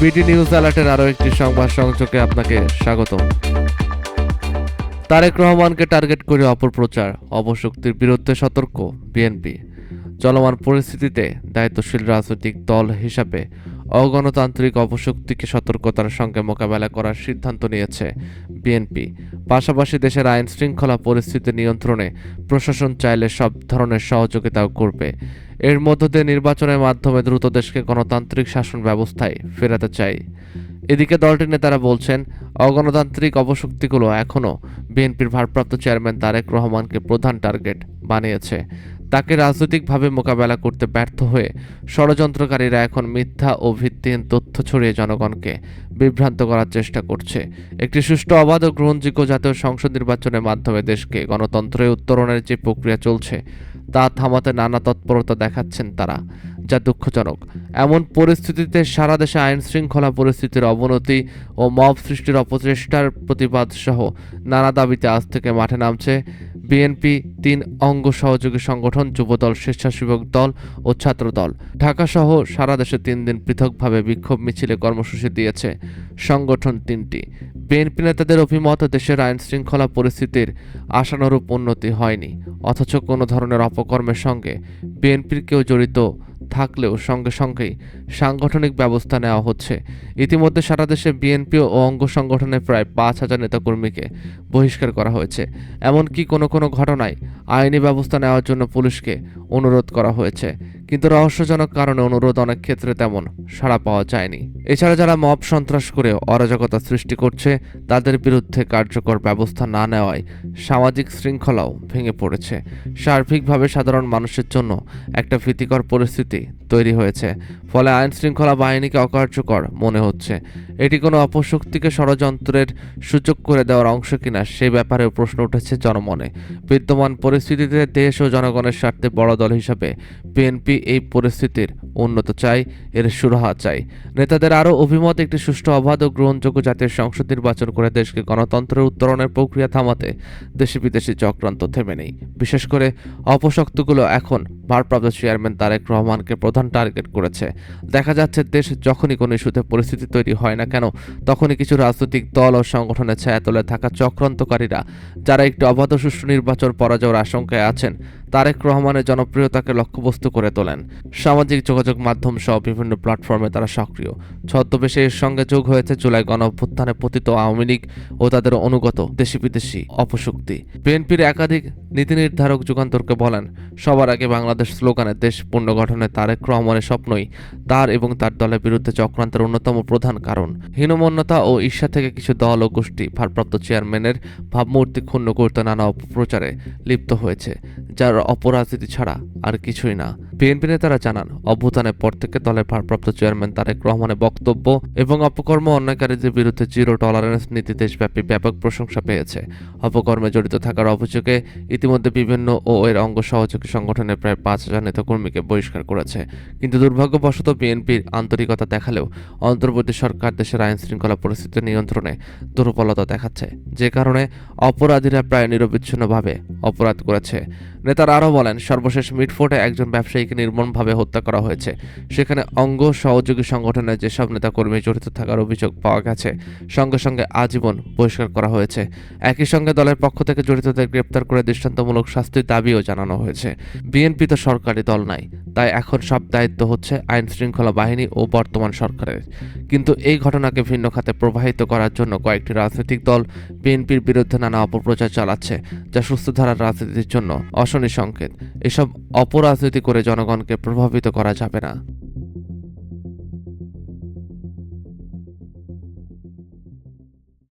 BD news অ্যালার্টের আরও একটি সংবাদ সংযোগে আপনাকে স্বাগত তারেক রহমানকে টার্গেট করে অপপ্রচার অপশক্তির বিরুদ্ধে সতর্ক বিএনপি। চলমান পরিস্থিতিতে দায়িত্বশীল রাজনৈতিক দল হিসাবে অগণতান্ত্রিক অপশক্তিকে সতর্কতার সঙ্গে মোকাবেলা করার সিদ্ধান্ত নিয়েছে বিএনপি। পাশাপাশি দেশের আইন শৃঙ্খলা পরিস্থিতি নিয়ন্ত্রণে প্রশাসন চাইলে সব ধরনের সহযোগিতাও করবে। এর মধ্য দিয়ে নির্বাচনের মাধ্যমে দ্রুত দেশকে গণতান্ত্রিক শাসন ব্যবস্থায় ফেরাতে চাই। এদিকে দলটির নেতারা বলছেন, অগণতান্ত্রিক অপশক্তিগুলো এখনও বিএনপির ভারপ্রাপ্ত চেয়ারম্যান তারেক রহমানকে প্রধান টার্গেট বানিয়েছে। তাকে রাজনৈতিকভাবে মোকাবেলা করতে ব্যর্থ হয়ে ষড়যন্ত্রকারীরা এখন মিথ্যা ও ভিত্তিহীন তথ্য ছড়িয়ে জনগণকে বিভ্রান্ত করার চেষ্টা করছে। একটি সুষ্ঠু, অবাধ ও গ্রহণযোগ্য জাতীয় সংসদ নির্বাচনের মাধ্যমে দেশকে গণতন্ত্রে উত্তরণের যে প্রক্রিয়া চলছে, তা থামাতে নানা তৎপরতা দেখাচ্ছেন তারা। যা দুঃখজনক। এমন পরিস্থিতিতে সারা দেশে আইন শৃঙ্খলা পরিস্থিতির অবনতি ও মব সৃষ্টির অপচেষ্টার প্রতিবাদ সহ নানা দাবিতে আজ থেকে মাঠে নামছে বিএনপি তিন অঙ্গ সহযোগী সংগঠন, যুবদল, স্বেচ্ছাসেবক দল ও ছাত্রদল। ঢাকা সহ সারা দেশে তিন দিন পৃথকভাবে বিক্ষোভ মিছিলে কর্মসূচি দিয়েছে সংগঠন তিনটি। বিএনপি নেতাদের অভিমত, দেশের আইন শৃঙ্খলা পরিস্থিতির আশানুরূপ উন্নতি হয়নি, অথচ কোনো ধরনের অপকর্মের সঙ্গে বিএনপির কেউ জড়িত থাকলেও সঙ্গে সঙ্গেই সাংগঠনিক ব্যবস্থা নেওয়া হচ্ছে। ইতিমধ্যে সারা দেশে বিএনপি ও অঙ্গ সংগঠনের প্রায় পাঁচ হাজার নেতাকর্মীকে বহিষ্কার করা হয়েছে। এমনকি কোনো কোনো ঘটনায় আইনি ব্যবস্থা নেওয়ার জন্য পুলিশকে অনুরোধ করা হয়েছে। কিন্তু রহস্যজনক কারণে অনুরোধ অনেক ক্ষেত্রে তেমন সাড়া পাওয়া যায়নি। এছাড়া যারা মব সন্ত্রাস করে অরাজকতা সৃষ্টি করছে, তাদের বিরুদ্ধে কার্যকর ব্যবস্থা না নেওয়ায় সামাজিক শৃঙ্খলাও ভেঙে পড়েছে। সার্বিকভাবে সাধারণ মানুষের জন্য একটা ভীতিকর পরিস্থিতি তৈরি হয়েছে। ফলে আইন শৃঙ্খলা বাহিনীকে অকার্যকর মনে হচ্ছে। এটি কোনো অপশক্তিকে ষড়যন্ত্রের সুযোগ করে দেওয়ার অংশ কিনা সে ব্যাপারেও প্রশ্ন উঠেছে জনমনে। বিদ্যমান পরিস্থিতিতে দেশ ও জনগণের স্বার্থে বড় দল হিসাবে বিএনপি এই পরিস্থিতির উন্নত চাই, এর সুরাহা চাই। নেতাদের আরও অভিমত, একটি সুষ্ঠু, অবাধ ও গ্রহণযোগ্য জাতীয় সংসদ নির্বাচন করে দেশকে গণতন্ত্রের উত্তরণের প্রক্রিয়া থামাতে দেশি বিদেশি চক্রান্ত থেমে নেই। বিশেষ করে অপশক্তগুলো এখন ভারপ্রাপ্ত চেয়ারম্যান তারেক রহমানকে টার্গেট করেছে। দেখা যাচ্ছে দেশ যখনই কোনো ইস্যুতে পরিস্থিতি তৈরি হয় না কেন, তখনই কিছু রাজনৈতিক দল ও সংগঠনের ছায়াতলে থাকা চক্রান্তকারীরা, যারা একটি অবাধ সুষ্ঠু নির্বাচন পরাজয়ের আশঙ্কায় আছেন তারেক রহমানের জনপ্রিয়তাকে লক্ষ্যবস্তু করে তোলেন। সামাজিক যোগাযোগ মাধ্যম সহ বিভিন্ন প্ল্যাটফর্মে তারা সক্রিয়। ছদ্মবেশে এর সঙ্গে যোগ হয়েছে জুলাই গণ অভ্যুত্থানে পতিত আওয়ামী লীগ ও তাদের অনুগত দেশি বিদেশি অপশক্তি। বিএনপির একাধিক নীতি নির্ধারক যুগান্তরকে বলেন, সবার আগে বাংলাদেশ স্লোগানে দেশ পুনর্গঠনে তারেক রহমানের স্বপ্নই তার এবং তার দলের বিরুদ্ধে চক্রান্তের অন্যতম প্রধান কারণ। হীনমন্যতা ও ঈর্ষা থেকে কিছু দল ও গোষ্ঠী ভারপ্রাপ্ত চেয়ারম্যানের ভাবমূর্তি ক্ষুণ্ণ করতে নানা অপপ্রচারে লিপ্ত হয়েছে। যার অপরাধীতি ছাড়া আর কিছুই না। বিএনপি নেতারা জানান অভ্যুত্থানের পর থেকে দলের ভারপ্রাপ্ত চেয়ারম্যান তারেক রহমানের বক্তব্য এবং অপকর্ম অন্যায়কারীদের বিরুদ্ধে জিরো টলারেন্স নীতি দেশব্যাপী ব্যাপক প্রশংসা পেয়েছে। অপকর্মে জড়িত থাকার অভিযোগে ইতিমধ্যে বিভিন্ন ও এর অঙ্গ সহযোগী সংগঠনের প্রায় পাঁচ হাজার নেতাকর্মীকে বহিষ্কার করেছে। কিন্তু দুর্ভাগ্যবশত বিএনপির আন্তরিকতা দেখালেও অন্তর্বর্তী সরকার দেশের আইন শৃঙ্খলা পরিস্থিতি নিয়ন্ত্রণে দুর্বলতা দেখাচ্ছে। যে কারণে অপরাধীরা প্রায় নিরবিচ্ছিন্নভাবে অপরাধ করেছে। নেতারা আরও বলেন, সর্বশেষ মিটফোর্টে একজন ব্যবসায়ীকে নির্মমভাবে হত্যা করা হয়েছে। সেখানে অঙ্গ সহযোগী সংগঠনের যেসব নেতাকর্মী জড়িত থাকার অভিযোগ পাওয়া গেছে, সঙ্গে সঙ্গে আজীবন বহিষ্কার করা হয়েছে। একই সঙ্গে দলের পক্ষ থেকে জড়িতদের গ্রেপ্তার করে দৃষ্টান্তমূলক শাস্তির দাবিও জানানো হয়েছে। বিএনপি তো সরকারি দল নাই, তাই এখন সব দায়িত্ব হচ্ছে আইন শৃঙ্খলা বাহিনী ও বর্তমান সরকারের। কিন্তু এই ঘটনাকে ভিন্ন খাতে প্রবাহিত করার জন্য কয়েকটি রাজনৈতিক দল বিএনপির বিরুদ্ধে নানা অপপ্রচার চালাচ্ছে, যা সুস্থ ধারার রাজনীতির জন্য অশনি সংকেত। এসব অপরাজনীতি করে জনগণকে প্রভাবিত করা যাবে না।